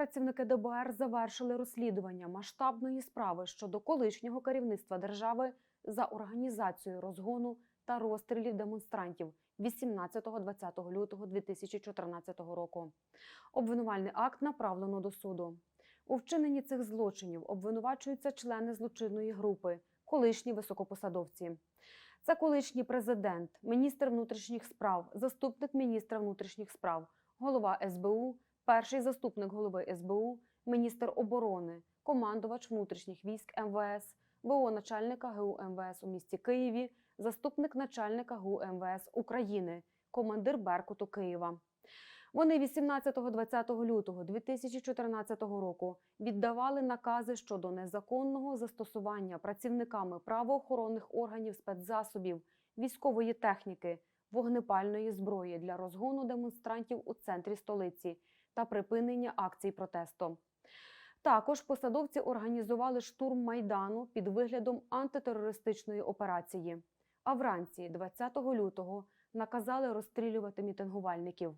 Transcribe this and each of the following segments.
працівники ДБР завершили розслідування масштабної справи щодо колишнього керівництва держави за організацію розгону та розстрілів демонстрантів 18-20 лютого 2014 року. Обвинувальний акт направлено до суду. У вчиненні цих злочинів обвинувачуються члени злочинної групи, колишні високопосадовці. Це колишній президент, міністр внутрішніх справ, заступник міністра внутрішніх справ, голова СБУ, перший заступник голови СБУ, міністр оборони, командувач внутрішніх військ МВС, ВО начальника ГУ МВС у місті Києві, заступник начальника ГУ МВС України, командир Беркуту Києва. Вони 18-20 лютого 2014 року віддавали накази щодо незаконного застосування працівниками правоохоронних органів спецзасобів, військової техніки, вогнепальної зброї для розгону демонстрантів у центрі столиці та припинення акцій протесту. Також посадовці організували штурм майдану під виглядом антитерористичної операції. А вранці, 20 лютого, наказали розстрілювати мітингувальників.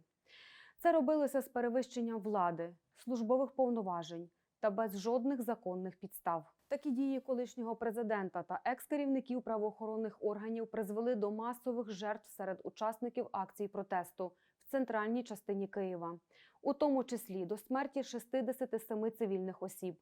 Це робилося з перевищенням влади, службових повноважень та без жодних законних підстав. Такі дії колишнього президента та екс-керівників правоохоронних органів призвели до масових жертв серед учасників акцій протесту в центральній частині Києва, у тому числі до смерті 67 цивільних осіб.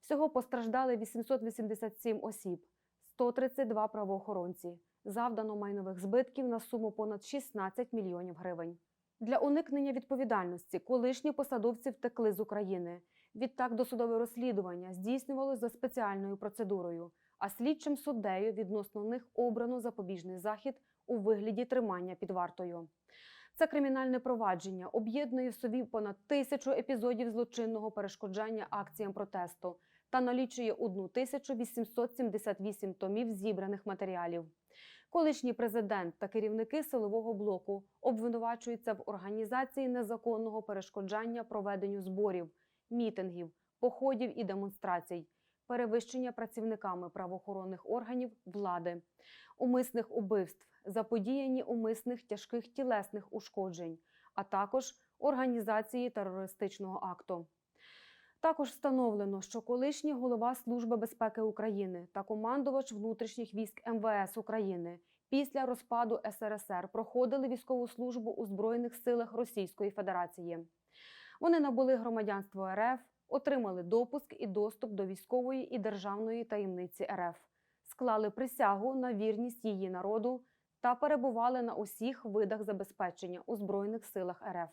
Всього постраждали 887 осіб, 132 правоохоронці. Завдано майнових збитків на суму понад 16 мільйонів гривень. Для уникнення відповідальності колишні посадовці втекли з України. Відтак досудове розслідування здійснювалось за спеціальною процедурою, а слідчим суддею відносно них обрано запобіжний захід у вигляді тримання під вартою. Це кримінальне провадження об'єднує в собі понад тисячу епізодів злочинного перешкоджання акціям протесту та налічує 1878 томів зібраних матеріалів. Колишній президент та керівники силового блоку обвинувачуються в організації незаконного перешкоджання проведенню зборів, мітингів, походів і демонстрацій, перевищення працівниками правоохоронних органів влади, умисних убивств, заподіянні умисних тяжких тілесних ушкоджень, а також організації терористичного акту. Також встановлено, що колишній голова Служби безпеки України та командувач внутрішніх військ МВС України після розпаду СРСР проходили військову службу у Збройних силах Російської Федерації. Вони набули громадянство РФ, отримали допуск і доступ до військової і державної таємниці РФ, склали присягу на вірність її народу та перебували на усіх видах забезпечення у Збройних силах РФ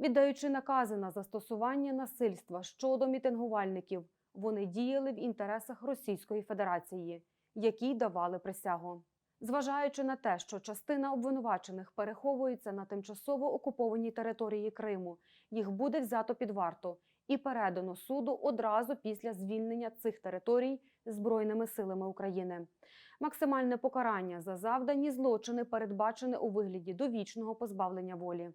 віддаючи накази на застосування насильства щодо мітингувальників, вони діяли в інтересах Російської Федерації, якій давали присягу. Зважаючи на те, що частина обвинувачених переховується на тимчасово окупованій території Криму, їх буде взято під варту і передано суду одразу після звільнення цих територій Збройними силами України. Максимальне покарання за завдані злочини передбачене у вигляді довічного позбавлення волі.